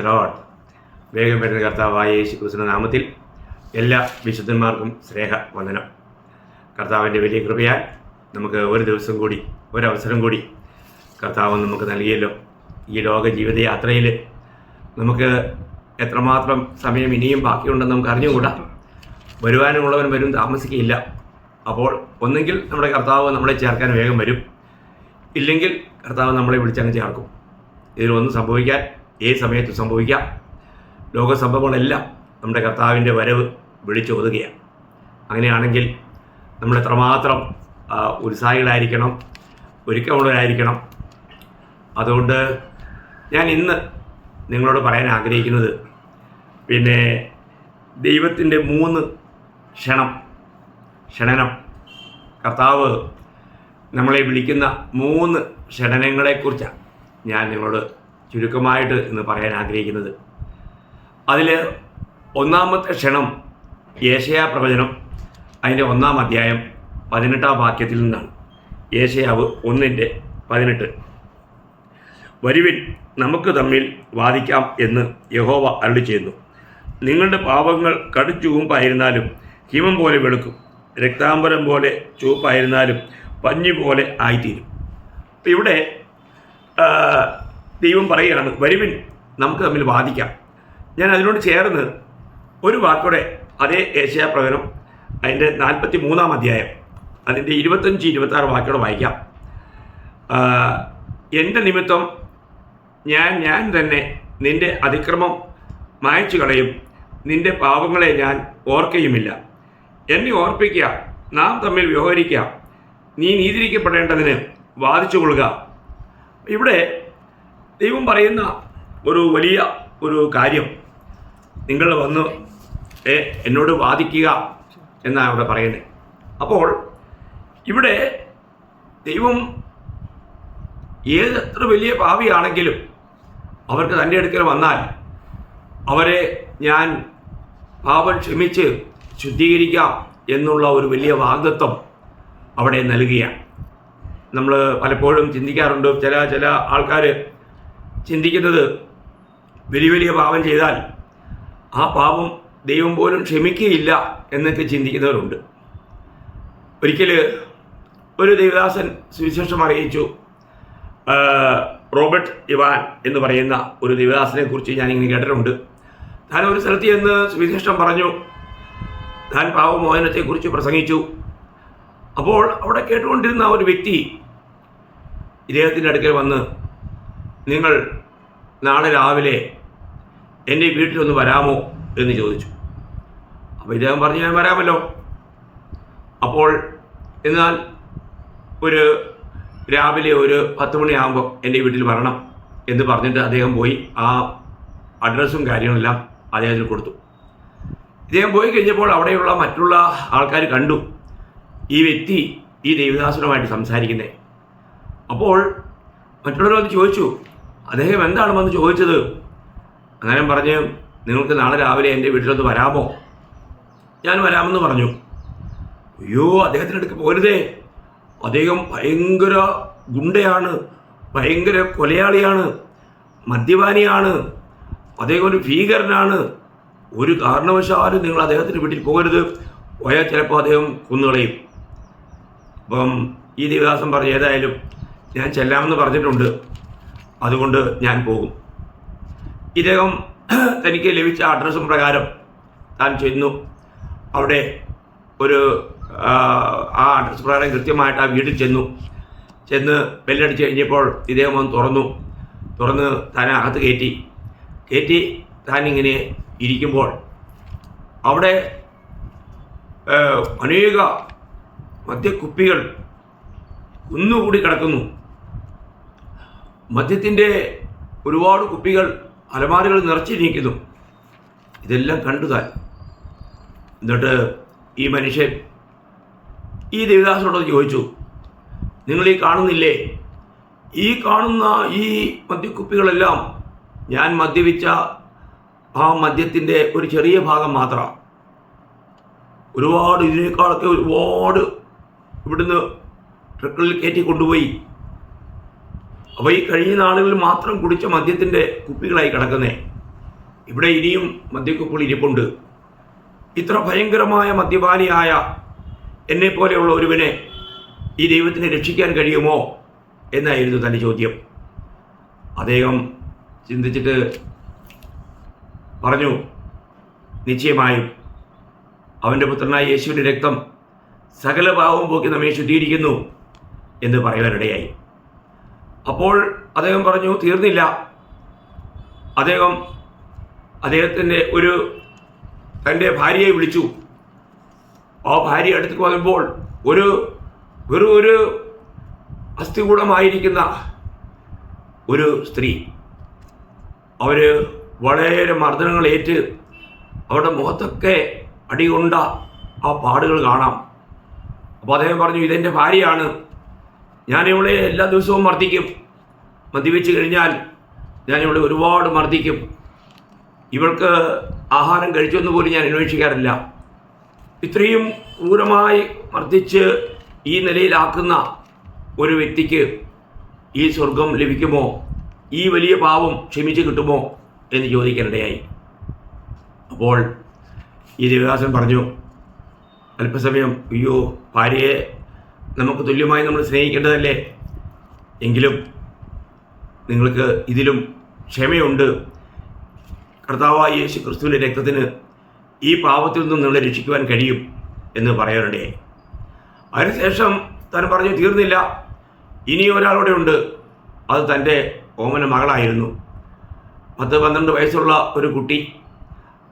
Load വേഗം വരുന്ന കർത്താവായ യേശു ക്രിസ്തുവിന്റെ നാമത്തിൽ എല്ലാ വിശുദ്ധന്മാർക്കും സ്നേഹ വന്ദനം കർത്താവിന്റെ വലിയ കൃപയാൽ നമുക്ക് ഒരു ദിവസം കൂടി ഒരവസരം കൂടി കർത്താവ് നമുക്ക് നൽകിയല്ലോ. ഈ ലോക ജീവിതയാത്രയിൽ നമുക്ക് എത്രമാത്രം സമയം ഇനിയും ബാക്കിയുണ്ടെന്ന് നമുക്ക് അറിഞ്ഞുകൂടാ. വരുവാനുമുള്ളവൻ വരും താമസിക്കുകയില്ല. അപ്പോൾ ഒന്നെങ്കിൽ നമ്മുടെ കർത്താവ് നമ്മളെ ചേർക്കാൻ വേഗം വരും. ഇല്ലെങ്കിൽ കർത്താവ് നമ്മളെ വിളിച്ചങ്ങ് ചേർക്കും. ഇതിലൊന്നും സംഭവിക്കാൻ ഏത് സമയത്ത് സംഭവിക്കാം. ലോക സംഭവങ്ങളെല്ലാം നമ്മുടെ കർത്താവിന്റെ വരവ് വിളിച്ചോതുകയാണ്. അങ്ങനെയാണെങ്കിൽ നമ്മൾ എത്രമാത്രം ഉത്സാഹികളായിരിക്കണം ഒരുക്കമുള്ളവരായിരിക്കണം. അതുകൊണ്ട് ഞാൻ ഇന്ന് നിങ്ങളോട് പറയാൻ ആഗ്രഹിക്കുന്നത് പിന്നെ ദൈവത്തിന്റെ മൂന്ന് ക്ഷണം ക്ഷണനം. കർത്താവ് നമ്മളെ വിളിക്കുന്ന മൂന്ന് ക്ഷണനങ്ങളെക്കുറിച്ചാണ് ഞാൻ നിങ്ങളോട് ചുരുക്കമായിട്ട് ഇന്ന് പറയാൻ ആഗ്രഹിക്കുന്നത്. അതിൽ ഒന്നാമത്തെ ക്ഷണം ഏഷ്യാ പ്രവചനം. അതിന്റെ ഒന്നാം അധ്യായം പതിനെട്ടാം വാക്യത്തിൽ നിന്നാണ്. ഏഷയാവ് ഒന്നിന്റെ പതിനെട്ട്. വരുവിൻ നമുക്ക് തമ്മിൽ വാദിക്കാം എന്ന് യഹോവ അരുളി ചെയ്യുന്നു. നിങ്ങളുടെ പാപങ്ങൾ കടുചുവപ്പായിരുന്നാലും ഹിമം പോലെ വെളുക്കും. രക്താംബരം പോലെ ചുവപ്പായിരുന്നാലും പഞ്ഞു പോലെ ആയിത്തീരും. ഇവിടെ ദൈവം പറയുകയാണ് വരുവിൻ നമുക്ക് തമ്മിൽ വാദിക്കാം. ഞാൻ അതിനോട് ചേർന്ന് ഒരു വാക്കോടെ അതേ ഏഷ്യാ പ്രകടനം അതിന്റെ നാൽപ്പത്തി മൂന്നാം അധ്യായം അതിന്റെ ഇരുപത്തഞ്ച് ഇരുപത്താറ് വാക്കോടെ വായിക്കാം. എന്റെ നിമിത്തം ഞാൻ ഞാൻ തന്നെ നിന്റെ അതിക്രമം മായച്ചു കളയും. നിന്റെ പാപങ്ങളെ ഞാൻ ഓർക്കുകയുമില്ല എന്നെ ഓർപ്പിക്കുക നാം തമ്മിൽ വ്യവഹരിക്കുക. നീ നീതിരിക്കപ്പെടേണ്ടതിന് വാദിച്ചു കൊള്ളുക ഇവിടെ ദൈവം പറയുന്ന ഒരു വലിയ ഒരു കാര്യം. നിങ്ങൾ വന്ന് ഏ എന്നോട് വാദിക്കുക എന്നാണ് അവിടെ പറയുന്നത്. അപ്പോൾ ഇവിടെ ദൈവം ഏത് വലിയ പാവിയാണെങ്കിലും അവർക്ക് തന്റെ അടുക്കൽ വന്നാൽ അവരെ ഞാൻ പാപം ക്ഷമിച്ച് ശുദ്ധീകരിക്കാം എന്നുള്ള ഒരു വലിയ വാഗ്ദത്വം അവിടെ നൽകുകയാണ്. നമ്മൾ പലപ്പോഴും ചിന്തിക്കാറുണ്ട് ചില ചില ആൾക്കാർ ചിന്തിക്കുന്നത് വലിയ വലിയ പാപം ചെയ്താൽ ആ പാപം ദൈവം പോലും ക്ഷമിക്കുകയില്ല എന്നൊക്കെ ചിന്തിക്കുന്നവരുണ്ട്. ഒരിക്കൽ ഒരു ദേവദാസൻ സുവിശേഷം അറിയിച്ചു റോബർട്ട് ഇവാൻ എന്ന് പറയുന്ന ഒരു ദേവദാസനെ കുറിച്ച് ഞാനിങ്ങനെ കേട്ടിട്ടുണ്ട്. താൻ ഒരു സ്ഥലത്ത് ചെന്ന് സുവിശേഷം പറഞ്ഞു താൻ പാവമോചനത്തെക്കുറിച്ച് പ്രസംഗിച്ചു. അപ്പോൾ അവിടെ കേട്ടുകൊണ്ടിരുന്ന ഒരു വ്യക്തി ഇദ്ദേഹത്തിന്റെ അടുക്കൽ വന്ന് നിങ്ങൾ നാളെ രാവിലെ എന്റെ വീട്ടിലൊന്ന് വരാമോ എന്ന് ചോദിച്ചു. അപ്പോൾ ഇദ്ദേഹം പറഞ്ഞു ഞാൻ വരാമല്ലോ. അപ്പോൾ എന്നാൽ ഒരു രാവിലെ ഒരു പത്ത് മണിയാകുമ്പോൾ എന്റെ വീട്ടിൽ വരണം എന്ന് പറഞ്ഞിട്ട് അദ്ദേഹം പോയി. ആ അഡ്രസ്സും കാര്യങ്ങളെല്ലാം അദ്ദേഹത്തിന് കൊടുത്തു. ഇദ്ദേഹം പോയി കഴിഞ്ഞപ്പോൾ അവിടെയുള്ള മറ്റുള്ള ആൾക്കാർ കണ്ടു. ഈ വ്യക്തി ഈ ദേവദാസനുമായിട്ട് സംസാരിക്കുന്നത് അപ്പോൾ മറ്റുള്ളവരോട് ചോദിച്ചു അദ്ദേഹം എന്താണ് വന്ന് ചോദിച്ചത്? അങ്ങനെ പറഞ്ഞ് നിങ്ങൾക്ക് നാളെ രാവിലെ എന്റെ വീട്ടിലൊന്ന് വരാമോ? ഞാൻ വരാമെന്ന് പറഞ്ഞു. അയ്യോ അദ്ദേഹത്തിന്റെ അടുക്ക് പോരുതേ. അദ്ദേഹം ഭയങ്കര ഗുണ്ടയാണ് ഭയങ്കര കൊലയാളിയാണ് മദ്യപാനിയാണ് അദ്ദേഹം ഒരു ഭീകരനാണ്. ഒരു കാരണവശാലും നിങ്ങൾ അദ്ദേഹത്തിന്റെ വീട്ടിൽ പോകരുത്. പോയാൽ ചിലപ്പോൾ അദ്ദേഹം കുന്നുകളയും. അപ്പം ഈ ദേവദാസം പറഞ്ഞു ഏതായാലും ഞാൻ ചെല്ലാമെന്ന് പറഞ്ഞിട്ടുണ്ട്. അതുകൊണ്ട് ഞാൻ പോകും. ഇദ്ദേഹം തനിക്ക് ലഭിച്ച അഡ്രസ്സും പ്രകാരം താൻ ചെന്നു. അവിടെ ഒരു ആ, അഡ്രസ് പ്രകാരം കൃത്യമായിട്ട് ആ വീട്ടിൽ ചെന്നു. ചെന്ന് ബെല്ലടിച്ച് കഴിഞ്ഞപ്പോൾ ഇദ്ദേഹം വന്ന് തുറന്നു. തുറന്ന് താൻ അകത്ത് കയറ്റി. കയറ്റി താൻ ഇങ്ങനെ ഇരിക്കുമ്പോൾ അവിടെ അനേക മദ്യക്കുപ്പികൾ കുന്നുകൂടി കിടക്കുന്നു. മദ്യത്തിന്റെ ഒരുപാട് കുപ്പികൾ അലമാരകൾ നിറച്ചിരിക്കുന്നു. ഇതെല്ലാം കണ്ടു താൻ എന്നിട്ട് ഈ മനുഷ്യൻ ഈ ദേവദാസനോട് ചോദിച്ചു നിങ്ങൾ ഈ കാണുന്നില്ലേ? ഈ കാണുന്ന ഈ മദ്യക്കുപ്പികളെല്ലാം ഞാൻ മദ്യപിച്ച ആ മദ്യത്തിന്റെ ഒരു ചെറിയ ഭാഗം മാത്രമാണ് ഒരുപാട് ഇതിനേക്കാളൊക്കെ ഒരുപാട് ഇവിടുന്ന് ട്രക്കിൽ കയറ്റി കൊണ്ടുപോയി. അപ്പോൾ ഈ കഴിഞ്ഞ നാളുകളിൽ മാത്രം കുടിച്ച മദ്യത്തിന്റെ കുപ്പികളായി കിടക്കുന്നേ. ഇവിടെ ഇനിയും മദ്യക്കുപ്പുകൾ ഇരിപ്പുണ്ട്. ഇത്ര ഭയങ്കരമായ മദ്യപാനിയായ എന്നെപ്പോലെയുള്ള ഒരുവനെ ഈ ദൈവത്തിനെ രക്ഷിക്കാൻ കഴിയുമോ എന്നായിരുന്നു തന്റെ ചോദ്യം. അദ്ദേഹം ചിന്തിച്ചിട്ട് പറഞ്ഞു നിശ്ചയമായും അവന്റെ പുത്രനായ യേശുവിന്റെ രക്തം സകല ഭാവം പോക്കി നമ്മെ ശുദ്ധീകരിക്കുന്നു എന്ന് പറയുവാനിടയായി. അപ്പോൾ അദ്ദേഹം പറഞ്ഞു തീർന്നില്ല. അദ്ദേഹം അദ്ദേഹത്തിന്റെ ഒരു തന്റെ ഭാര്യയെ വിളിച്ചു. ആ ഭാര്യ അടുത്ത് വന്നപ്പോൾ ഒരു വെറും ഒരു അസ്ഥികൂടമായിരിക്കുന്ന ഒരു സ്ത്രീ അവർ വളരെ മർദ്ദനങ്ങൾ ഏറ്റ് അവരുടെ മുഖത്തൊക്കെ അടികൊണ്ട ആ പാടുകൾ കാണാം. അപ്പോൾ അദ്ദേഹം പറഞ്ഞു ഇതെന്റെ ഭാര്യയാണ്. ഞാൻ ഇവളെ എല്ലാ ദിവസവും മർദ്ദിക്കും. മദ്യപിച്ച് കഴിഞ്ഞാൽ ഞാൻ ഇവളെ ഒരുപാട് മർദ്ദിക്കും. ഇവൾക്ക് ആഹാരം കഴിച്ചെന്ന് പോലും ഞാൻ അന്വേഷിക്കാറില്ല. ഇത്രയും ക്രൂരമായി മർദ്ദിച്ച് ഈ നിലയിലാക്കുന്ന ഒരു വ്യക്തിക്ക് ഈ സ്വർഗം ലഭിക്കുമോ? ഈ വലിയ പാവം ക്ഷമിച്ച് കിട്ടുമോ എന്ന് ചോദിക്കാനിടയായി. അപ്പോൾ ഈ ദേവദാസൻ പറഞ്ഞു അല്പസമയം അയ്യോ ഭാര്യയെ നമുക്ക് തുല്യമായി നമ്മൾ സ്നേഹിക്കേണ്ടതല്ലേ? എങ്കിലും നിങ്ങൾക്ക് ഇതിലും ക്ഷമയുണ്ട്. കർത്താവായ യേശു ക്രിസ്തുവിന്റെ രക്തത്തിന് ഈ പാപത്തിൽ നിന്നും നിങ്ങളെ രക്ഷിക്കുവാൻ കഴിയും എന്ന് പറയാനിടയായി അതിനുശേഷം താൻ പറഞ്ഞു തീർന്നില്ല. ഇനി ഒരാളൂടെ ഉണ്ട്. അത് തന്റെ ഓമന മകളായിരുന്നു. പത്ത് പന്ത്രണ്ട് വയസ്സുള്ള ഒരു കുട്ടി.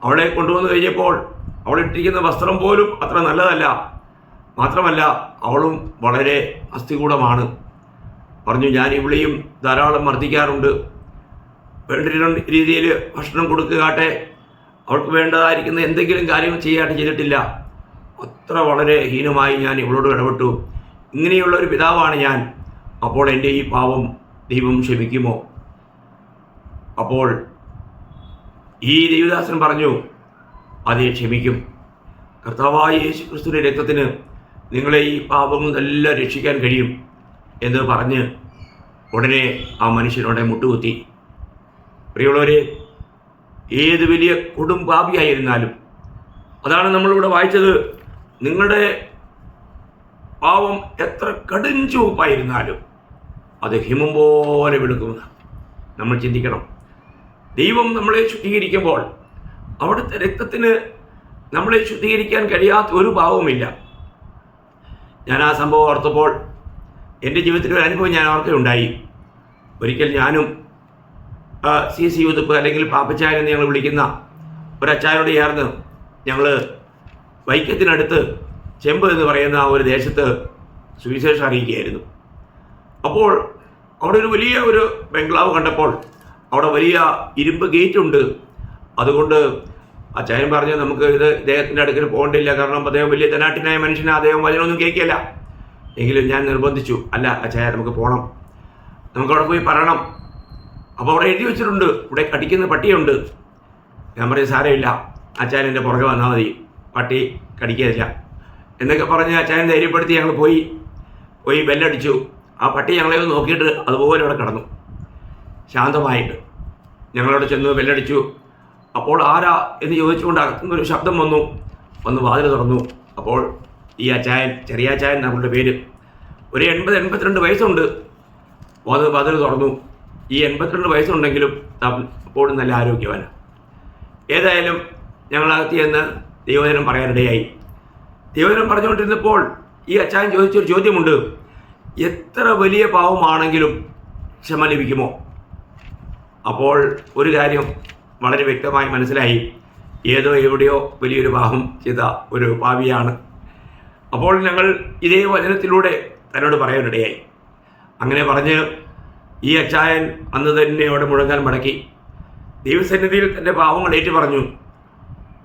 അവളെ കൊണ്ടുവന്നു കഴിഞ്ഞപ്പോൾ അവളിട്ടിരിക്കുന്ന വസ്ത്രം പോലും അത്ര നല്ലതല്ല. മാത്രമല്ല അവളും വളരെ അസ്ഥികൂടമാണ്. പറഞ്ഞു ഞാൻ ഇവിടെയും ധാരാളം മർദ്ദിക്കാറുണ്ട്. വേണ്ട രീതിയിൽ ഭക്ഷണം കൊടുക്കുകയാട്ടെ. അവൾക്ക് വേണ്ടതായിരിക്കുന്ന എന്തെങ്കിലും കാര്യം ചെയ്യാട്ട് ചെയ്തിട്ടില്ല. അത്ര വളരെ ഹീനമായി ഞാൻ ഇവളോട് ഇടപെട്ടു. ഇങ്ങനെയുള്ള ഒരു പിതാവാണ് ഞാൻ. അപ്പോൾ എന്റെ ഈ പാവം ദൈവം ക്ഷമിക്കുമോ? അപ്പോൾ ഈ ദേവദാസൻ പറഞ്ഞു അതേ ക്ഷമിക്കും. കർത്താവായ യേശു ക്രിസ്തുവിന്റെ രക്തത്തിന് നിങ്ങളെ ഈ പാപങ്ങളെല്ലാം രക്ഷിക്കാൻ കഴിയും എന്ന് പറഞ്ഞ് ഉടനെ ആ മനുഷ്യനോടെ മുട്ടുകുത്തി. പ്രിയമുള്ളവരെ ഏത് വലിയ കൊടും പാപിയായിരുന്നാലും അതാണ് നമ്മളിവിടെ വായിച്ചത് നിങ്ങളുടെ പാവം എത്ര കടും ചുവപ്പായിരുന്നാലും അത് ഹിമം പോലെ വെളുക്കുമെന്ന് നമ്മൾ ചിന്തിക്കണം. ദൈവം നമ്മളെ ശുദ്ധീകരിക്കുമ്പോൾ അവിടുത്തെ രക്തത്തിന് നമ്മളെ ശുദ്ധീകരിക്കാൻ കഴിയാത്ത ഒരു പാവവുമില്ല ഞാൻ ആ സംഭവം ഓർത്തപ്പോൾ എന്റെ ജീവിതത്തിൽ ഒരു അനുഭവം ഞാൻ ഓർക്കുകയുണ്ടായി ഒരിക്കൽ ഞാനും സി സി യൂതപ്പ് അല്ലെങ്കിൽ പാപ്പച്ചായൻ എന്ന് ഞങ്ങൾ വിളിക്കുന്ന ഒരച്ചാരോട് ചേർന്ന് ഞങ്ങൾ വൈക്കത്തിനടുത്ത് ചെമ്പ് എന്ന് പറയുന്ന ആ ഒരു ദേശത്ത് സുവിശേഷം അറിയിക്കുകയായിരുന്നു. അപ്പോൾ അവിടെ ഒരു വലിയ ഒരു ബംഗ്ലാവ് കണ്ടപ്പോൾ അവിടെ വലിയ ഇരുമ്പ് ഗേറ്റ് ഉണ്ട് അതുകൊണ്ട് അച്ചായൻ പറഞ്ഞു നമുക്ക് ഇത് ഇദ്ദേഹത്തിന്റെ അടുക്കൽ പോകേണ്ടില്ല. കാരണം അദ്ദേഹം വലിയ ധനാട്ടിനായ മനുഷ്യനെ. അദ്ദേഹം വചനമൊന്നും കേൾക്കില്ല എങ്കിലും ഞാൻ നിർബന്ധിച്ചു. അല്ല അച്ചായ നമുക്ക് പോകണം നമുക്ക് അവിടെ പോയി പറയണം. അപ്പോൾ അവിടെ എഴുതി വെച്ചിട്ടുണ്ട്. ഇവിടെ കടിക്കുന്ന പട്ടിയുണ്ട്. ഞാൻ പറയും സാരമില്ല. അച്ചായൻ എന്റെ പുറകെ വന്നാൽ മതി. പട്ടി കടിക്കുകയില്ല എന്നൊക്കെ പറഞ്ഞ് അച്ചായൻ ധൈര്യപ്പെടുത്തി ഞങ്ങൾ പോയി. പോയി ബെല്ലടിച്ചു. ആ പട്ടി ഞങ്ങളെ നോക്കിയിട്ട് അതുപോലെ അവിടെ കിടന്നു. ശാന്തമായിട്ട് ഞങ്ങളവിടെ ചെന്ന് ബെല്ലടിച്ചു. അപ്പോൾ ആരാ എന്ന് ചോദിച്ചുകൊണ്ട് അകത്തുനിന്നൊരു ശബ്ദം വന്നു. വന്ന് വാതിൽ തുറന്നു. അപ്പോൾ ഈ അച്ചായൻ ചെറിയ അച്ചായൻ നമ്മളുടെ പേര്? ഒരു എൺപത് എൺപത്തിരണ്ട് വയസ്സുണ്ട്. വാതിൽ വാതിൽ തുറന്നു. ഈ എൺപത്തിരണ്ട് വയസ്സുണ്ടെങ്കിലും അപ്പോഴും നല്ല ആരോഗ്യവാനാണ് ഏതായാലും ഞങ്ങളകത്ത് ചെന്ന് ദൈവജനം പറയാനിടയായി. ദൈവജനം പറഞ്ഞുകൊണ്ടിരുന്നപ്പോൾ ഈ അച്ചായൻ ചോദിച്ചൊരു ചോദ്യമുണ്ട്. എത്ര വലിയ പാവമാണെങ്കിലും ക്ഷമ ലഭിക്കുമോ? അപ്പോൾ ഒരു കാര്യം വളരെ വ്യക്തമായി മനസ്സിലായി. ഏതോ എവിടെയോ വലിയൊരു പാപം ചെയ്ത ഒരു പാവിയാണ് അപ്പോൾ ഞങ്ങൾ ഇതേ വചനത്തിലൂടെ തന്നോട് പറയാനിടയായി. അങ്ങനെ പറഞ്ഞ് ഈ അച്ചായൻ അന്ന് തന്നെ അവിടെ മുഴങ്ങാൻ മടക്കി. ദൈവസന്നിധിയിൽ തന്റെ പാവങ്ങൾ ഏറ്റു പറഞ്ഞു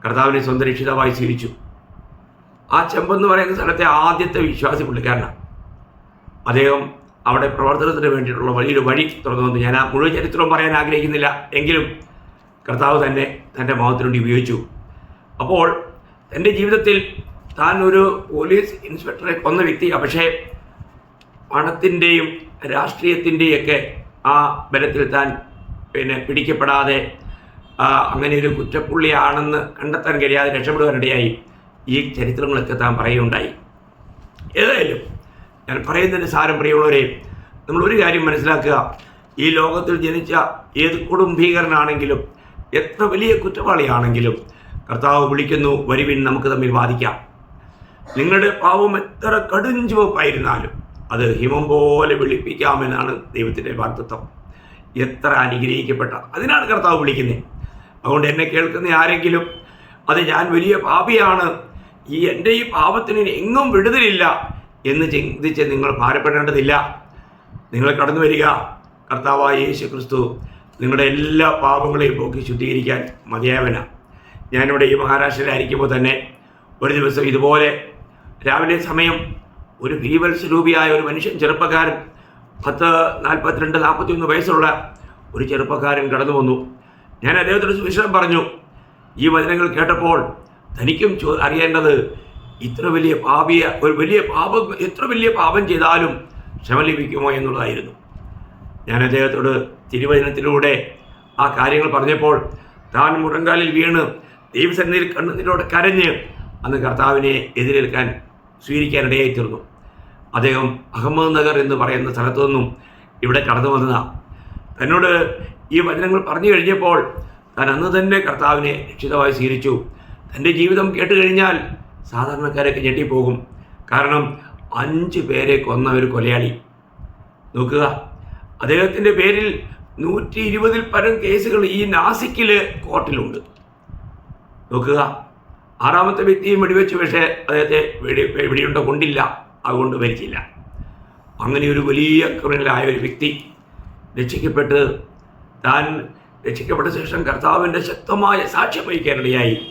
കർത്താവിനെ സ്വന്തം രക്ഷിതാവായി സ്വീകരിച്ചു. ആ ചെമ്പെന്ന് പറയുന്ന സ്ഥലത്തെ ആദ്യത്തെ വിശ്വാസി പുള്ളിക്കാരനാണ്. അദ്ദേഹം അവിടെ പ്രവർത്തനത്തിന് വേണ്ടിയിട്ടുള്ള വലിയൊരു വഴി തുറന്നു വന്നു ഞാൻ ആ മുഴുവൻ ചരിത്രവും പറയാൻ ആഗ്രഹിക്കുന്നില്ല. എങ്കിലും കർത്താവ് തന്നെ തന്റെ മഹത്തിന് വേണ്ടി ഉപയോഗിച്ചു. അപ്പോൾ തന്റെ ജീവിതത്തിൽ താൻ ഒരു പോലീസ് ഇൻസ്പെക്ടറെ കൊന്ന വ്യക്തിയാണ് പക്ഷേ പണത്തിന്റെയും രാഷ്ട്രീയത്തിന്റെയൊക്കെ ആ ബലത്തിൽ താൻ പിന്നെ പിടിക്കപ്പെടാതെ അങ്ങനെ ഒരു കുറ്റപ്പുള്ളിയാണെന്ന് കണ്ടെത്താൻ കഴിയാതെ രക്ഷപ്പെടുവാനിടയായി ഈ ചരിത്രങ്ങളൊക്കെ താൻ പറയുകയുണ്ടായി. ഏതായാലും ഞാൻ പറയുന്നതിന് സാരം പ്രിയമുള്ളവരെ നമ്മൾ കാര്യം മനസ്സിലാക്കുക. ഈ ലോകത്തിൽ ജനിച്ച ഏത് കുടുംബീകരനാണെങ്കിലും എത്ര വലിയ കുറ്റവാളിയാണെങ്കിലും കർത്താവ് വിളിക്കുന്നു വരുവിൻ നമുക്ക് തമ്മിൽ വാദിക്കാം. നിങ്ങളുടെ പാവം എത്ര കടും ചുവപ്പായിരുന്നാലും അത് ഹിമം പോലെ വിളിപ്പിക്കാമെന്നാണ് ദൈവത്തിന്റെ വാർത്തത്വം എത്ര അനുഗ്രഹിക്കപ്പെട്ട അതിനാണ് കർത്താവ് വിളിക്കുന്നത് അതുകൊണ്ട് എന്നെ കേൾക്കുന്ന ആരെങ്കിലും അത് ഞാൻ വലിയ പാപിയാണ്. ഈ എന്റെ ഈ പാപത്തിന് എങ്ങും വിടുതലില്ല എന്ന് ചിന്തിച്ച് നിങ്ങൾ ഭാരപ്പെടേണ്ടതില്ല. നിങ്ങൾ കടന്നു വരിക. കർത്താവായ യേശു ക്രിസ്തു നിങ്ങളുടെ എല്ലാ പാപങ്ങളെയും പോക്കി ശുദ്ധീകരിക്കാൻ മതിയാവന ഞാനിവിടെ ഈ മഹാരാഷ്ട്രയിലായിരിക്കുമ്പോൾ തന്നെ ഒരു ദിവസം ഇതുപോലെ രാവിലെ സമയം ഒരു ഭീവത്സ്വരൂപിയായ ഒരു മനുഷ്യൻ ചെറുപ്പക്കാരൻ പത്ത് നാൽപ്പത്തിരണ്ട് നാൽപ്പത്തിയൊന്ന് വയസ്സുള്ള ഒരു ചെറുപ്പക്കാരൻ കടന്നു വന്നു. ഞാൻ അദ്ദേഹത്തോട് സുവിശേഷം പറഞ്ഞു ഈ വചനങ്ങൾ കേട്ടപ്പോൾ തനിക്കും അറിയേണ്ടത് ഇത്ര വലിയ പാപിയ ഒരു വലിയ പാപം എത്ര വലിയ പാപം ചെയ്താലും ക്ഷമ ലഭിക്കുമോ എന്നുള്ളതായിരുന്നു. ഞാൻ അദ്ദേഹത്തോട് തിരുവചനത്തിലൂടെ ആ കാര്യങ്ങൾ പറഞ്ഞപ്പോൾ താൻ മുടങ്കാലിൽ വീണ് ദൈവസന്നിധിയിൽ കണ്ണുനീരോടെ കരഞ്ഞ് അന്ന് കർത്താവിനെ എതിരേൽക്കാൻ സ്വീകരിക്കാനിടയായി തീർന്നു. അദ്ദേഹം അഹമ്മദ് നഗർ എന്ന് പറയുന്ന സ്ഥലത്തു നിന്നും ഇവിടെ കടന്നു വന്നതാണ് തന്നോട് ഈ വചനങ്ങൾ പറഞ്ഞു കഴിഞ്ഞപ്പോൾ താൻ അന്ന് തന്നെ കർത്താവിനെ രക്ഷിതമായി സ്വീകരിച്ചു. തന്റെ ജീവിതം കേട്ട് കഴിഞ്ഞാൽ സാധാരണക്കാരൊക്കെ ഞെട്ടിപ്പോകും. കാരണം അഞ്ച് പേരെ കൊന്ന ഒരു കൊലയാളി. നോക്കുക അദ്ദേഹത്തിന്റെ പേരിൽ നൂറ്റി ഇരുപതിൽ പരം കേസുകൾ ഈ നാസിക്കിൽ കോർട്ടിലുണ്ട്. നോക്കുക. ആറാമത്തെ വ്യക്തിയും വെടിവെച്ച് പക്ഷേ അദ്ദേഹത്തെ വെടി വെടിയുണ്ട കൊണ്ടില്ല. അതുകൊണ്ട് മരിച്ചില്ല. അങ്ങനെ ഒരു വലിയ ക്രിമിനലായ ഒരു വ്യക്തി രക്ഷിക്കപ്പെട്ട് താൻ രക്ഷിക്കപ്പെട്ട ശേഷം കർത്താവിന്റെ ശക്തമായ സാക്ഷ്യം വഹിക്കാനിടയായി.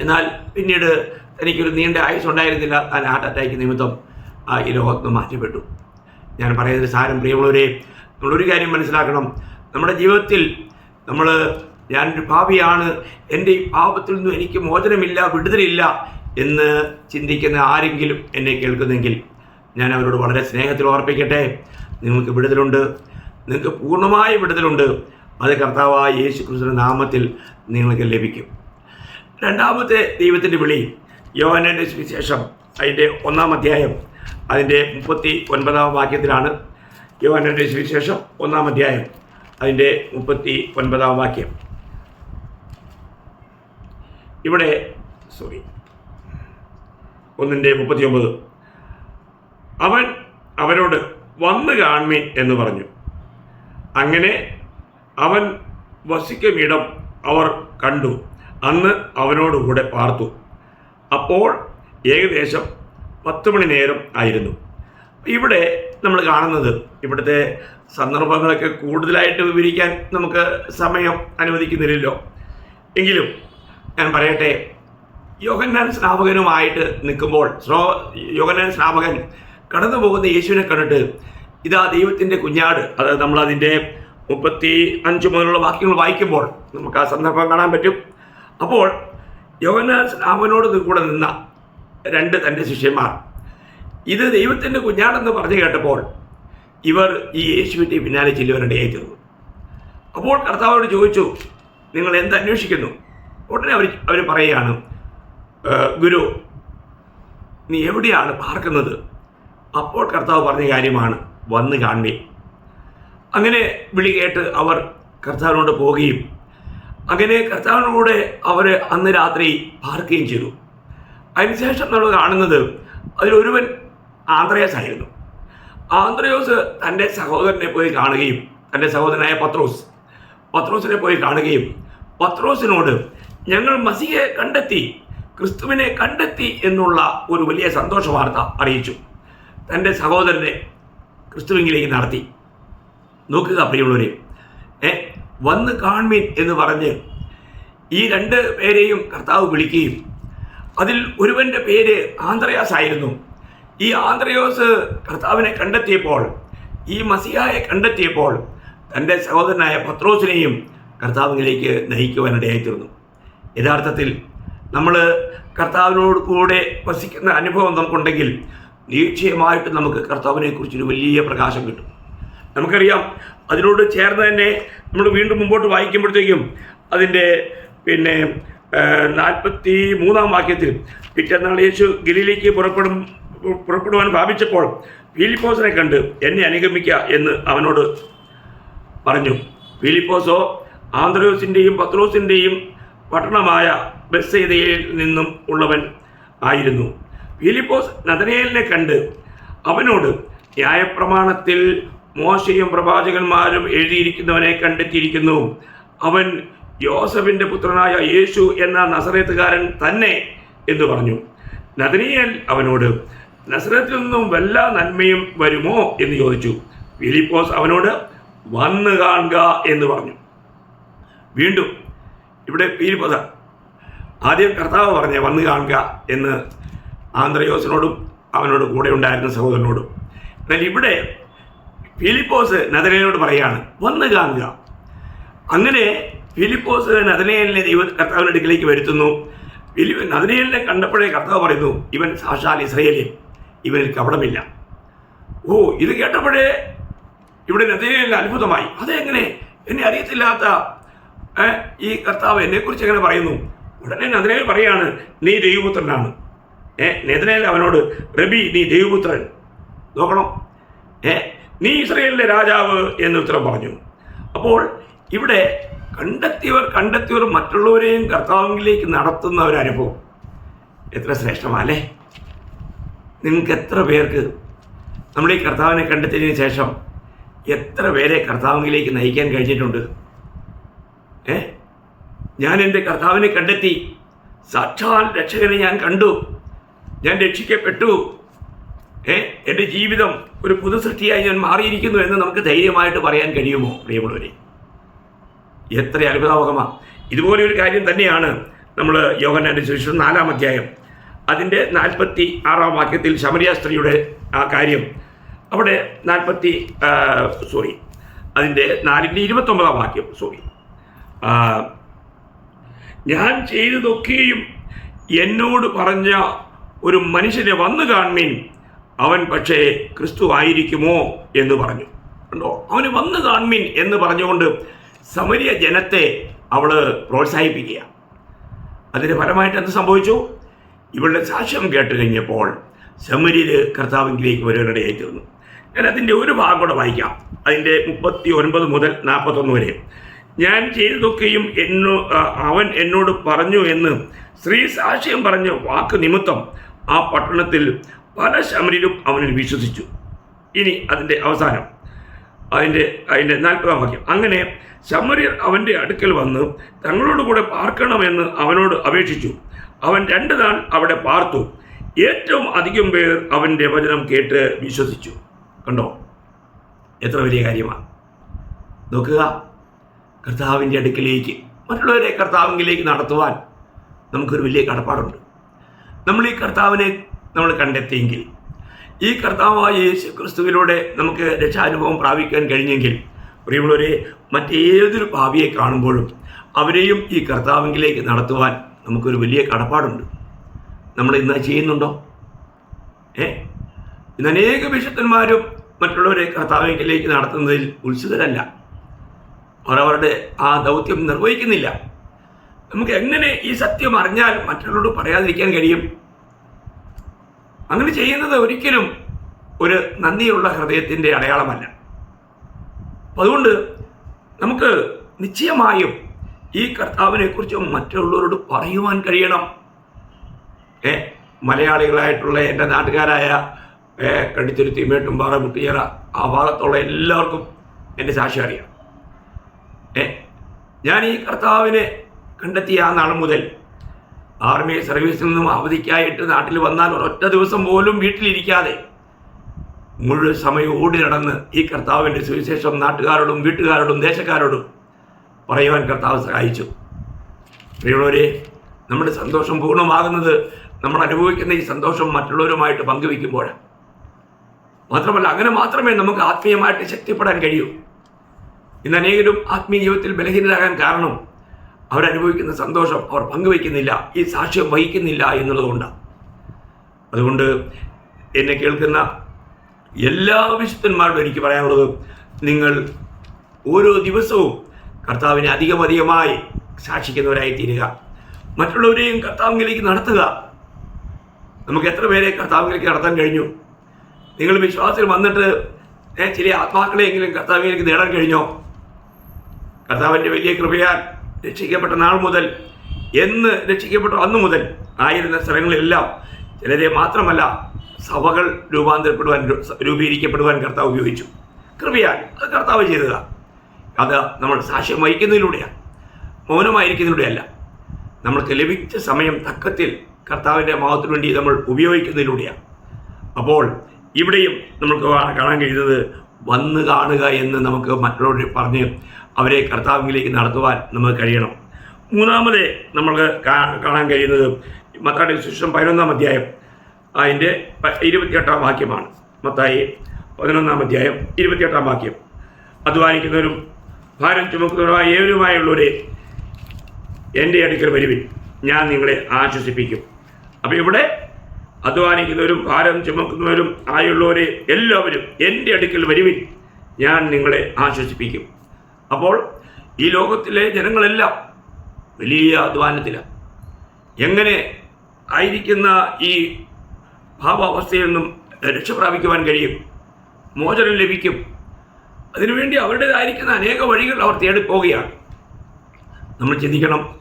എന്നാൽ പിന്നീട് തനിക്കൊരു നീണ്ട ആയുസ് ഉണ്ടായിരുന്നില്ല. താൻ ഹാർട്ട് അറ്റാക്ക് നിമിത്തം ഈ ലോകത്ത് മാറ്റപ്പെട്ടു. ഞാൻ പറയുന്നത് സാരം പ്രിയമുള്ളവരെ നമ്മളൊരു കാര്യം മനസ്സിലാക്കണം. നമ്മുടെ ജീവിതത്തിൽ നമ്മൾ ഞാനൊരു പാപിയാണ് എന്റെ ഈ പാപത്തിൽ നിന്നും എനിക്ക് മോചനമില്ല വിടുതലില്ല എന്ന് ചിന്തിക്കുന്ന ആരെങ്കിലും എന്നെ കേൾക്കുന്നെങ്കിൽ ഞാൻ അവരോട് വളരെ സ്നേഹത്തിൽ ഓർപ്പിക്കട്ടെ. നിങ്ങൾക്ക് വിടുതലുണ്ട്. നിങ്ങൾക്ക് പൂർണമായ വിടുതലുണ്ട്. അത് കർത്താവായ യേശു ക്രിസ്തുവിന്റെ നാമത്തിൽ നിങ്ങൾക്ക് ലഭിക്കും. രണ്ടാമത്തെ ദൈവത്തിന്റെ വിളി യോഹനന്റെ സുവിശേഷം അതിന്റെ ഒന്നാം അധ്യായം അതിന്റെ മുപ്പത്തി ഒൻപതാം വാക്യത്തിലാണ് യോഹനന്റെ സുവിശേഷം ഒന്നാം അധ്യായം അതിന്റെ മുപ്പത്തി ഒൻപതാം വാക്യം. ഇവിടെ സോറി ഒന്നിന്റെ മുപ്പത്തി ഒമ്പത് അവൻ അവരോട് വന്ന് കാൺമീൻ എന്ന് പറഞ്ഞു. അങ്ങനെ അവൻ വസിക്കും ഇടം അവർ കണ്ടു. അന്ന് അവനോടുകൂടെ പാർത്തു. അപ്പോൾ ഏകദേശം പത്ത് മണി നേരം ആയിരുന്നു. ഇവിടെ നമ്മൾ കാണുന്നത് ഇവിടുത്തെ സന്ദർഭങ്ങളൊക്കെ കൂടുതലായിട്ട് വിവരിക്കാൻ നമുക്ക് സമയം അനുവദിക്കുന്നില്ലല്ലോ. എങ്കിലും ഞാൻ പറയട്ടെ യോഹന്നാൻ സ്നാപകനുമായിട്ട് നിൽക്കുമ്പോൾ ശ്രോ യോഹന്നാൻ സ്നാപകൻ കടന്നു പോകുന്ന യേശുവിനെ കണ്ടിട്ട് ഇതാ ദൈവത്തിന്റെ കുഞ്ഞാട്. അത് നമ്മളതിന്റെ മുപ്പത്തി അഞ്ച് മുതലുള്ള വാക്യങ്ങൾ വായിക്കുമ്പോൾ നമുക്ക് ആ സന്ദർഭം കാണാൻ പറ്റും. അപ്പോൾ യോഹന്നാൻ സ്നാപകനോട് കൂടെ നിന്ന രണ്ട് തന്റെ ശിഷ്യന്മാർ ഇത് ദൈവത്തിന്റെ കുഞ്ഞാടെന്ന് പറഞ്ഞു കേട്ടപ്പോൾ ഇവർ ഈ യേശുവിന്റെ പിന്നാലെ ചെല്ലുവാനിടയായി തീർന്നു. അപ്പോൾ കർത്താവോട് ചോദിച്ചു നിങ്ങൾ എന്ത് അന്വേഷിക്കുന്നു? ഉടനെ അവർ അവർ പറയുകയാണ് ഗുരു നീ എവിടെയാണ് പാർക്കുന്നത്? അപ്പോൾ കർത്താവ് പറഞ്ഞ കാര്യമാണ് വന്ന് കാണുവേ അങ്ങനെ വിളി കേട്ട് അവർ കർത്താവിനോട് പോവുകയും അങ്ങനെ കർത്താവിനോടെ അവർ അന്ന് രാത്രി പാർക്കുകയും ചെയ്തു. അതിനുശേഷം നമ്മൾ കാണുന്നത് അതിലൊരുവൻ ആന്ത്രയാസ് ആയിരുന്നു ആന്ത്രയോസ് തന്റെ സഹോദരനെ പോയി കാണുകയും തന്റെ സഹോദരനായ പത്രോസ് പത്രോസിനെ പോയി കാണുകയും പത്രോസിനോട് ഞങ്ങൾ മസിയെ കണ്ടെത്തി ക്രിസ്തുവിനെ കണ്ടെത്തി എന്നുള്ള ഒരു വലിയ സന്തോഷ വാർത്ത അറിയിച്ചു. തന്റെ സഹോദരനെ ക്രിസ്തുവിങ്കിലേക്ക് നടത്തി. നോക്കുക പ്രിയമുള്ളവരെ ഏ വന്ന് കാൺമീൻ എന്ന് പറഞ്ഞ് ഈ രണ്ട് പേരെയും കർത്താവ് വിളിക്കുകയും അതിൽ ഒരുവന്റെ പേര് ആന്ത്രയാസ് ആയിരുന്നു. ഈ ആന്ത്രയോസ് കർത്താവിനെ കണ്ടെത്തിയപ്പോൾ ഈ മസിയായെ കണ്ടെത്തിയപ്പോൾ തന്റെ സഹോദരനായ പത്രോസിനെയും കർത്താവിലേക്ക് നയിക്കുവാനിടയായിത്തീർന്നു. യഥാർത്ഥത്തിൽ നമ്മൾ കർത്താവിനോട് കൂടെ വസിക്കുന്ന അനുഭവം നമുക്കുണ്ടെങ്കിൽ നിശ്ചയമായിട്ട് നമുക്ക് കർത്താവിനെ കുറിച്ചൊരു വലിയ പ്രകാശം കിട്ടും. നമുക്കറിയാം അതിനോട് ചേർന്ന് തന്നെ നമ്മൾ വീണ്ടും മുമ്പോട്ട് വായിക്കുമ്പോഴത്തേക്കും അതിന്റെ പിന്നെ നാൽപ്പത്തി മൂന്നാം വാക്യത്തിൽ പിറ്റേന്നാൾ യേശു ഗലിയിലേക്ക് പുറപ്പെടും പുറപ്പെടുവാൻ ഭാവിച്ചപ്പോൾ ഫിലിപ്പോസിനെ കണ്ട് എന്നെ അനുഗമിക്ക എന്ന് അവനോട് പറഞ്ഞു. ഫിലിപ്പോസോ ആന്ത്രോസിന്റെയും പത്രോസിന്റെയും പട്ടണമായ ബസ്സൈതയിൽ നിന്നും ഉള്ളവൻ ആയിരുന്നു. ഫിലിപ്പോസ് നദനേലിനെ കണ്ട് അവനോട് ന്യായപ്രമാണത്തിൽ മോശയും പ്രവാചകന്മാരും എഴുതിയിരിക്കുന്നവനെ കണ്ടെത്തിയിരിക്കുന്നു. അവൻ യോസഫിന്റെ പുത്രനായ യേശു എന്ന നസറേത്തുകാരൻ തന്നെ എന്ന് പറഞ്ഞു. നദനിയേൽ അവനോട് നസറത്തിൽ നിന്നും വല്ല നന്മയും വരുമോ എന്ന് ചോദിച്ചു. ഫിലിപ്പോസ് അവനോട് വന്ന് കാണുക എന്ന് പറഞ്ഞു. വീണ്ടും ഇവിടെ ഫിലിപ്പോസ് ആദ്യം കർത്താവ് പറഞ്ഞേ വന്ന് കാണുക എന്ന് ആന്ത്രയോസിനോടും അവനോട് കൂടെ ഉണ്ടായിരുന്ന സഹോദരനോടും. എന്നാൽ ഇവിടെ ഫിലിപ്പോസ് നദനേലിനോട് പറയാണ് വന്ന് കാണുക അങ്ങനെ ഫിലിപ്പോസ് നദനേലിനെ ദൈവ കർത്താവിന്റെ അടുക്കിലേക്ക് വരുത്തുന്നു. നദനേലിനെ കണ്ടപ്പോഴേ കർത്താവ് പറയുന്നു ഇവൻ സാക്ഷാൽ ഇസ്രയേലിയൻ ഇവനിൽ കപടമില്ല. ഓ ഇത് കേട്ടപ്പോഴേ ഇവിടെ നദിയിൽ അത്ഭുതമായി. അതെങ്ങനെ? എന്നെ അറിയത്തില്ലാത്ത ഈ കർത്താവ് എന്നെക്കുറിച്ച് എങ്ങനെ പറയുന്നു? ഉടനെ നദനേൽ പറയാണ് നീ ദൈവപുത്രനാണ്. ഏ നെതനേൽ അവനോട് റബി നീ ദൈവപുത്രൻ. നോക്കണം. ഏ നീ ഇസ്രയേലിലെ രാജാവ് എന്ന് ഉത്തരം പറഞ്ഞു. അപ്പോൾ ഇവിടെ കണ്ടെത്തിയവർ കണ്ടെത്തിയവർ മറ്റുള്ളവരെയും കർത്താവിലേക്ക് നടത്തുന്ന ഒരു അനുഭവം. എത്ര ശ്രേഷ്ഠമല്ലേ നിങ്ങൾക്ക് എത്ര പേർക്ക് നമ്മൾ ഈ കർത്താവിനെ കണ്ടെത്തിയതിന് ശേഷം എത്ര പേരെ കർത്താവിലേക്ക് നയിക്കാൻ കഴിഞ്ഞിട്ടുണ്ട്? ഏ? ഞാൻ എന്റെ കർത്താവിനെ കണ്ടെത്തി. സാക്ഷാൽ രക്ഷകനെ ഞാൻ കണ്ടു. ഞാൻ രക്ഷിക്കപ്പെട്ടു. ഏ? എന്റെ ജീവിതം ഒരു പുതു സൃഷ്ടിയായി ഞാൻ മാറിയിരിക്കുന്നു എന്ന് നമുക്ക് ധൈര്യമായിട്ട് പറയാൻ കഴിയുമോ പ്രിയമുള്ളവരെ? എത്ര അത്ഭുതാവകമാണ് ഇതുപോലെ ഒരു കാര്യം തന്നെയാണ് നമ്മൾ യോഗനാന്റെ ശേഷം നാലാം അധ്യായം അതിന്റെ നാൽപ്പത്തി ആറാം വാക്യത്തിൽ ശമരിയ സ്ത്രീയുടെ ആ കാര്യം. അവിടെ നാൽപ്പത്തി സോറി അതിന്റെ നാലിന്റെ ഇരുപത്തൊമ്പതാം വാക്യം സോറി ഞാൻ ചെയ്തതൊക്കെയും എന്നോട് പറഞ്ഞ ഒരു മനുഷ്യനെ വന്നു കാണുമീൻ. അവൻ പക്ഷേ ക്രിസ്തു ആയിരിക്കുമോ എന്ന് പറഞ്ഞു. കണ്ടോ? അവന് വന്ന് കാണുമീൻ എന്ന് പറഞ്ഞുകൊണ്ട് സമരിയ ജനത്തെ അവൾ പ്രോത്സാഹിപ്പിക്കുക. അതിന് ഫലമായിട്ട് എന്ത് സംഭവിച്ചു? ഇവളുടെ സാക്ഷ്യം കേട്ട് കഴിഞ്ഞപ്പോൾ ശമരിയിൽ കർത്താവിലേക്ക് വരുവാനിടയായി തീർന്നു ഞാൻ അതിന്റെ ഒരു ഭാഗം കൂടെ വായിക്കാം. അതിന്റെ മുപ്പത്തി ഒൻപത് മുതൽ നാൽപ്പത്തൊന്ന് വരെ. ഞാൻ ചെയ്തതൊക്കെയും എന്നോ അവൻ എന്നോട് പറഞ്ഞു എന്ന് സ്ത്രീ സാക്ഷ്യം പറഞ്ഞ വാക്ക് നിമിത്തം ആ പട്ടണത്തിൽ പല ശമരിലും അവനിൽ വിശ്വസിച്ചു. ഇനി അതിന്റെ അവസാനം. അതിന്റെ അതിന്റെ നാൽപ്പതാം വാക്യം. അങ്ങനെ ശമരിയർ അവന്റെ അടുക്കൽ വന്ന് തങ്ങളോട് കൂടെ പാർക്കണമെന്ന് അവനോട് അപേക്ഷിച്ചു. അവൻ രണ്ട് നാൾ അവിടെ പാർത്തു. ഏറ്റവും അധികം പേർ അവന്റെ വചനം കേട്ട് വിശ്വസിച്ചു. കണ്ടോ? എത്ര വലിയ കാര്യമാണ്. നോക്കുക. കർത്താവിന്റെ അടുക്കിലേക്ക് മറ്റുള്ളവരെ കർത്താവിലേക്ക് നടത്തുവാൻ നമുക്കൊരു വലിയ കടപ്പാടുണ്ട്. നമ്മൾ ഈ കർത്താവിനെ നമ്മൾ കണ്ടെത്തിയെങ്കിൽ ഈ കർത്താവായ യേശു ക്രിസ്തുവിലൂടെ നമുക്ക് രക്ഷാനുഭവം പ്രാപിക്കാൻ കഴിഞ്ഞെങ്കിൽ പ്രിയമുള്ളവരെ മറ്റേതൊരു ഭാവിയെ കാണുമ്പോഴും അവരെയും ഈ കർത്താവിലേക്ക് നടത്തുവാൻ നമുക്കൊരു വലിയ കടപ്പാടുണ്ട്. നമ്മൾ ഇന്ന് ചെയ്യുന്നുണ്ടോ? ഏ? ഇന്ന് അനേക വിശുദ്ധന്മാരും മറ്റുള്ളവരെ കർത്താവിലേക്ക് നടത്തുന്നതിൽ ഉത്സുതരല്ല അവർ അവരുടെ ആ ദൗത്യം നിർവഹിക്കുന്നില്ല. നമുക്ക് എങ്ങനെ ഈ സത്യം അറിഞ്ഞാൽ മറ്റുള്ളവരോട് പറയാതിരിക്കാൻ കഴിയും? അങ്ങനെ ചെയ്യുന്നത് ഒരിക്കലും ഒരു നന്ദിയുള്ള ഹൃദയത്തിന്റെ അടയാളമല്ല. അതുകൊണ്ട് നമുക്ക് നിശ്ചയമായും ഈ കർത്താവിനെ കുറിച്ച് മറ്റുള്ളവരോട് പറയുവാൻ കഴിയണം. ഏ മലയാളികളായിട്ടുള്ള എന്റെ നാട്ടുകാരായ ഏ, കടിത്തുരുത്തി മേട്ടുംപാറ മുട്ടിയറ ആ ഭാഗത്തുള്ള എല്ലാവർക്കും എന്റെ സാക്ഷി അറിയാം. ഏ ഞാൻ ഈ കർത്താവിനെ കണ്ടെത്തിയ ആ നാൾ മുതൽ ആർമി സർവീസിൽ നിന്നും അവധിക്കായിട്ട് നാട്ടിൽ വന്നാൽ ഒരൊറ്റ ദിവസം പോലും വീട്ടിലിരിക്കാതെ മുഴുവൻ സമയം ഓടി നടന്ന് ഈ കർത്താവിന്റെ സുവിശേഷം നാട്ടുകാരോടും വീട്ടുകാരോടും ദേശക്കാരോടും പറയുവാൻ കർത്താവ് സഹായിച്ചു. പ്രിയമുള്ളവരെ നമ്മുടെ സന്തോഷം പൂർണമാകുന്നത് നമ്മൾ അനുഭവിക്കുന്ന ഈ സന്തോഷം മറ്റുള്ളവരുമായിട്ട് പങ്കുവെക്കുമ്പോഴാണ് മാത്രമല്ല അങ്ങനെ മാത്രമേ നമുക്ക് ആത്മീയമായിട്ട് ശക്തിപ്പെടാൻ കഴിയൂ. ഇന്ന് അനേകരും ആത്മീയ ജീവിതത്തിൽ ബലഹീനരാകാൻ കാരണം അവരനുഭവിക്കുന്ന സന്തോഷം അവർ പങ്കുവയ്ക്കുന്നില്ല ഈ സാക്ഷ്യം വഹിക്കുന്നില്ല എന്നുള്ളതുകൊണ്ടാണ്. അതുകൊണ്ട് എന്നെ കേൾക്കുന്ന എല്ലാ വിശുദ്ധന്മാരോടും എനിക്ക് പറയാനുള്ളത് നിങ്ങൾ ഓരോ ദിവസവും കർത്താവിനെ അധികം അധികമായി സാക്ഷിക്കുന്നവരായി തീരുക മറ്റുള്ളവരെയും കർത്താവിലേക്ക് നടത്തുക. നമുക്ക് എത്ര പേരെ കർത്താവിലേക്ക് നടത്താൻ കഴിഞ്ഞു? നിങ്ങൾ വിശ്വാസത്തിൽ വന്നിട്ട് ചില ആത്മാക്കളെയെങ്കിലും കർത്താവിലേക്ക് നേടാൻ കഴിഞ്ഞോ? കർത്താവിന്റെ വലിയ കൃപയാൽ രക്ഷിക്കപ്പെട്ട നാൾ മുതൽ എന്ന് രക്ഷിക്കപ്പെട്ട അന്നു മുതൽ ആയിരുന്ന സ്ഥലങ്ങളിലെല്ലാം ചിലരെ മാത്രമല്ല സഭകൾ രൂപാന്തരപ്പെടുവാൻ രൂപീകരിക്കപ്പെടുവാൻ കർത്താവ് ഉപയോഗിച്ചു. കൃപയാൽ അത് കർത്താവ് ചെയ്തതാണ് അത് നമ്മൾ സാക്ഷ്യം വഹിക്കുന്നതിലൂടെയാണ് മൗനമായിരിക്കുന്നതിലൂടെയല്ല. നമ്മൾക്ക് ലഭിച്ച സമയം തക്കത്തിൽ കർത്താവിന്റെ മഹത്വത്തിന് വേണ്ടി നമ്മൾ ഉപയോഗിക്കുന്നതിലൂടെയാണ് അപ്പോൾ ഇവിടെയും നമുക്ക് കാണാൻ കഴിയുന്നത് വന്ന് കാണുക എന്ന് നമുക്ക് മറ്റുള്ളവരെ പറഞ്ഞ് അവരെ കർത്താവിലേക്ക് നടത്തുവാൻ നമുക്ക് കഴിയണം. മൂന്നാമത് നമ്മൾക്ക് കാണാൻ കഴിയുന്നത് മത്താടി സുഷം പതിനൊന്നാം അധ്യായം അതിന്റെ ഇരുപത്തിയെട്ടാം വാക്യമാണ്. മത്തായി പതിനൊന്നാം അധ്യായം ഇരുപത്തിയെട്ടാം വാക്യം. അധ്വാനിക്കുന്നവരും ഭാരം ചുമക്കുന്നവരായ ഏവരുമായുള്ളവരെ എന്റെ അടുക്കൽ വരുവിൻ. ഞാൻ നിങ്ങളെ ആശ്വസിപ്പിക്കും. അപ്പോൾ ഇവിടെ അധ്വാനിക്കുന്നവരും ഭാരം ചുമക്കുന്നവരും ആയുള്ളവരെ എല്ലാവരും എന്റെ അടുക്കൽ വരുവിൻ. ഞാൻ നിങ്ങളെ ആശ്വസിപ്പിക്കും. അപ്പോൾ ഈ ലോകത്തിലെ ജനങ്ങളെല്ലാം വലിയ അധ്വാനത്തിലാണ് എങ്ങനെ ആയിരിക്കുന്ന ഈ ഭാവാവസ്ഥയിൽ നിന്നും രക്ഷ പ്രാപിക്കുവാൻ കഴിയും? മോചനം ലഭിക്കും. അതിനുവേണ്ടി അവരുടേതായിരിക്കുന്ന അനേക വഴികൾ അവർ തേടിപ്പോവുകയാണ്. നമ്മൾ ചിന്തിക്കണം.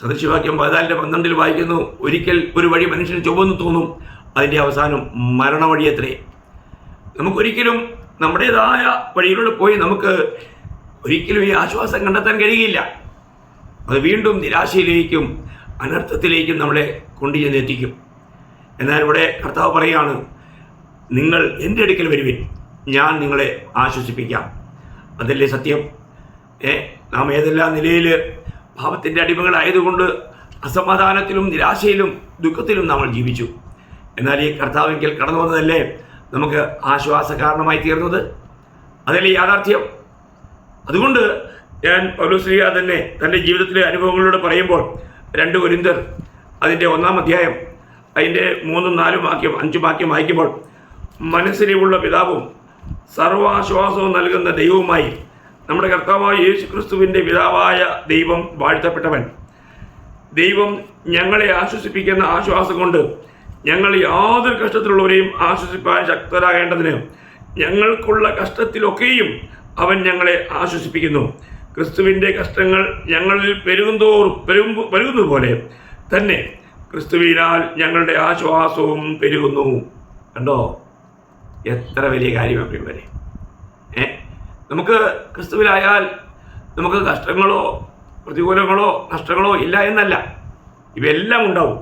സദൃശ്യവാക്യം പതിനാലിന്റെ പന്ത്രണ്ടിൽ വായിക്കുന്നു ഒരിക്കൽ ഒരു വഴി മനുഷ്യന് ചുവന്ന് തോന്നും അതിന്റെ അവസാനം മരണവഴിയത്രേ. നമുക്കൊരിക്കലും നമ്മുടേതായ വഴിയിലൂടെ പോയി നമുക്ക് ഒരിക്കലും ഈ ആശ്വാസം കണ്ടെത്താൻ കഴിയില്ല അത് വീണ്ടും നിരാശയിലേക്കും അനർത്ഥത്തിലേക്കും നമ്മളെ കൊണ്ടു ചെന്നെത്തിക്കും എന്നാൽ ഇവിടെ കർത്താവ് പറയാണ് നിങ്ങൾ എന്റെ അടുക്കൽ വരുവിൻ. ഞാൻ നിങ്ങളെ ആശ്വസിപ്പിക്കാം. അതല്ലേ സത്യം? ഏ നാം ഏതെല്ലാം നിലയിൽ ഭാവത്തിന്റെ അടിമകളായതുകൊണ്ട് അസമാധാനത്തിലും നിരാശയിലും ദുഃഖത്തിലും നമ്മൾ ജീവിച്ചു. എന്നാൽ ഈ കർത്താവെങ്കിൽ കടന്നു വന്നതല്ലേ നമുക്ക് ആശ്വാസ കാരണമായി തീർന്നത്? അതല്ലേ യാഥാർത്ഥ്യം? അതുകൊണ്ട് ഞാൻ പൗലോസ്ലിയ തന്നെ തന്റെ ജീവിതത്തിലെ അനുഭവങ്ങളിലൂടെ പറയുമ്പോൾ രണ്ട് ഒരിന്തർ അതിന്റെ ഒന്നാം അധ്യായം അതിന്റെ മൂന്നും നാലും വാക്യം അഞ്ചും വാക്യം വായിക്കുമ്പോൾ മനസ്സിലുള്ള പിതാവും സർവാശ്വാസവും നൽകുന്ന ദൈവവുമായി നമ്മുടെ കർത്താവായ യേശു ക്രിസ്തുവിന്റെ പിതാവായ ദൈവം വാഴ്ത്തപ്പെട്ടവൻ. ദൈവം ഞങ്ങളെ ആശ്വസിപ്പിക്കുന്ന ആശ്വാസം കൊണ്ട് ഞങ്ങൾ യാതൊരു കഷ്ടത്തിലുള്ളവരെയും ആശ്വസിപ്പാൻ ശക്തരാകേണ്ടതിന് ഞങ്ങൾക്കുള്ള കഷ്ടത്തിലൊക്കെയും അവൻ ഞങ്ങളെ ആശ്വസിപ്പിക്കുന്നു. ക്രിസ്തുവിന്റെ കഷ്ടങ്ങൾ ഞങ്ങളിൽ പെരുകുന്തോറും പെരും പെരുകുന്നതുപോലെ തന്നെ ക്രിസ്തുവിനാൽ ഞങ്ങളുടെ ആശ്വാസവും പെരുകുന്നു. കണ്ടോ? എത്ര വലിയ കാര്യമാണ് പ്രിയവരെ ഏ? നമുക്ക് ക്രിസ്തുവിലായാൽ നമുക്ക് കഷ്ടങ്ങളോ പ്രതികൂലങ്ങളോ നഷ്ടങ്ങളോ ഇല്ല എന്നല്ല. ഇവയെല്ലാം ഉണ്ടാവും.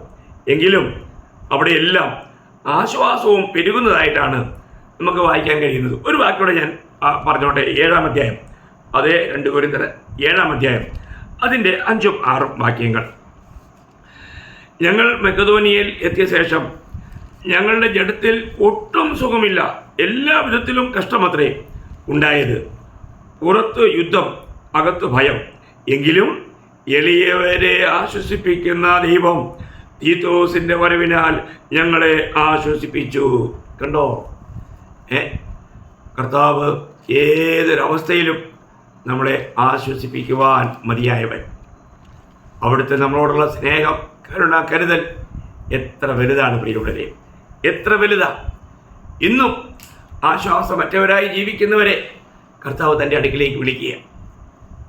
എങ്കിലും അവിടെയെല്ലാം ആശ്വാസവും പെരുകുന്നതായിട്ടാണ് നമുക്ക് വായിക്കാൻ കഴിയുന്നത്. ഒരു വാക്കിലൂടെ ഞാൻ പറഞ്ഞോട്ടെ. ഏഴാം അധ്യായം. അതേ രണ്ട് കുരിന്തര ഏഴാം അധ്യായം. അതിന്റെ അഞ്ചും ആറും വാക്യങ്ങൾ. ഞങ്ങൾ മെക്കതോനിയയിൽ എത്തിയ ശേഷം ഞങ്ങളുടെ ജഡത്തിൽ ഒട്ടും സുഖമില്ല. എല്ലാ വിധത്തിലും കഷ്ടമത്രേ ഉണ്ടായത്. പുറത്ത് യുദ്ധം അകത്ത് ഭയം. എങ്കിലും എളിയവരെ ആശ്വസിപ്പിക്കുന്ന ദൈവം തീത്തോസിന്റെ വരവിനാൽ ഞങ്ങളെ ആശ്വസിപ്പിച്ചു. കണ്ടോ? ഏ? കർത്താവ് ഏതൊരവസ്ഥയിലും നമ്മളെ ആശ്വസിപ്പിക്കുവാൻ മതിയായവൻ. അവിടുത്തെ നമ്മളോടുള്ള സ്നേഹം കരുണ കരുതൽ എത്ര വലുതാണ് പ്രിയമുള്ളവരെ. എത്ര വലുതാ? ഇന്നും ആ ശ്വാസമറ്റവരായി ജീവിക്കുന്നവരെ കർത്താവ് തന്റെ അടുക്കിലേക്ക് വിളിക്കുക.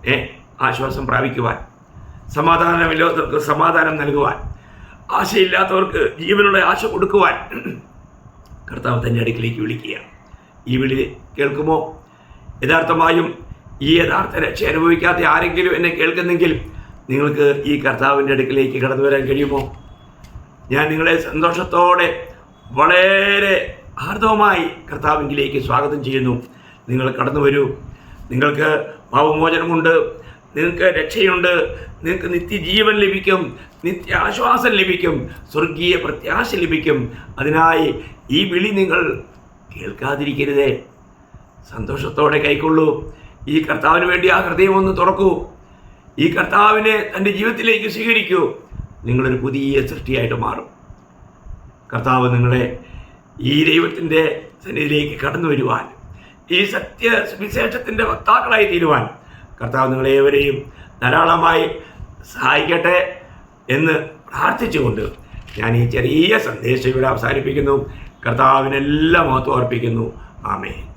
ഏ? ആശ്വാസം പ്രാപിക്കുവാൻ സമാധാനമില്ലാത്തവർക്ക് സമാധാനം നൽകുവാൻ ആശയില്ലാത്തവർക്ക് ജീവനുള്ള ആശ കൊടുക്കുവാൻ കർത്താവ് തന്റെ അടുക്കിലേക്ക് വിളിക്കുക. ഈ വിളി കേൾക്കുമോ? യഥാർത്ഥമായും ഈ യഥാർത്ഥ രക്ഷ അനുഭവിക്കാത്ത ആരെങ്കിലും എന്നെ കേൾക്കുന്നെങ്കിൽ നിങ്ങൾക്ക് ഈ കർത്താവിന്റെ അടുക്കിലേക്ക് കടന്നു വരാൻ കഴിയുമോ? ഞാൻ നിങ്ങളെ സന്തോഷത്തോടെ വളരെ ഹാർദവമായി കർത്താവിങ്കിലേക്ക് സ്വാഗതം ചെയ്യുന്നു. നിങ്ങൾ കടന്നു വരൂ. നിങ്ങൾക്ക് പാവമോചനമുണ്ട് നിങ്ങൾക്ക് രക്ഷയുണ്ട്. നിങ്ങൾക്ക് നിത്യജീവൻ ലഭിക്കും. നിത്യ ആശ്വാസം ലഭിക്കും. സ്വർഗീയ പ്രത്യാശ ലഭിക്കും. അതിനായി ഈ വിളി നിങ്ങൾ കേൾക്കാതിരിക്കരുതേ. സന്തോഷത്തോടെ കൈക്കൊള്ളൂ. ഈ കർത്താവിന് വേണ്ടി ആ ഹൃദയം ഒന്ന് തുറക്കൂ. ഈ കർത്താവിനെ തന്റെ ജീവിതത്തിലേക്ക് സ്വീകരിക്കൂ. നിങ്ങളൊരു പുതിയ സൃഷ്ടിയായിട്ട് മാറും. കർത്താവ് നിങ്ങളെ ഈ ദൈവത്തിന്റെ സന്നിധിയിലേക്ക് കടന്നു വരുവാൻ ഈ സത്യ സുവിശേഷത്തിന്റെ വക്താക്കളായി തീരുവാൻ കർത്താവ് നിങ്ങളേവരെയും ധാരാളമായി സഹായിക്കട്ടെ എന്ന് പ്രാർത്ഥിച്ചുകൊണ്ട് ഞാൻ ഈ ചെറിയ സന്ദേശം ഇവിടെ അവസാനിപ്പിക്കുന്നു. കർത്താവിനെല്ലാം മഹത്വം അർപ്പിക്കുന്നു. ആമേ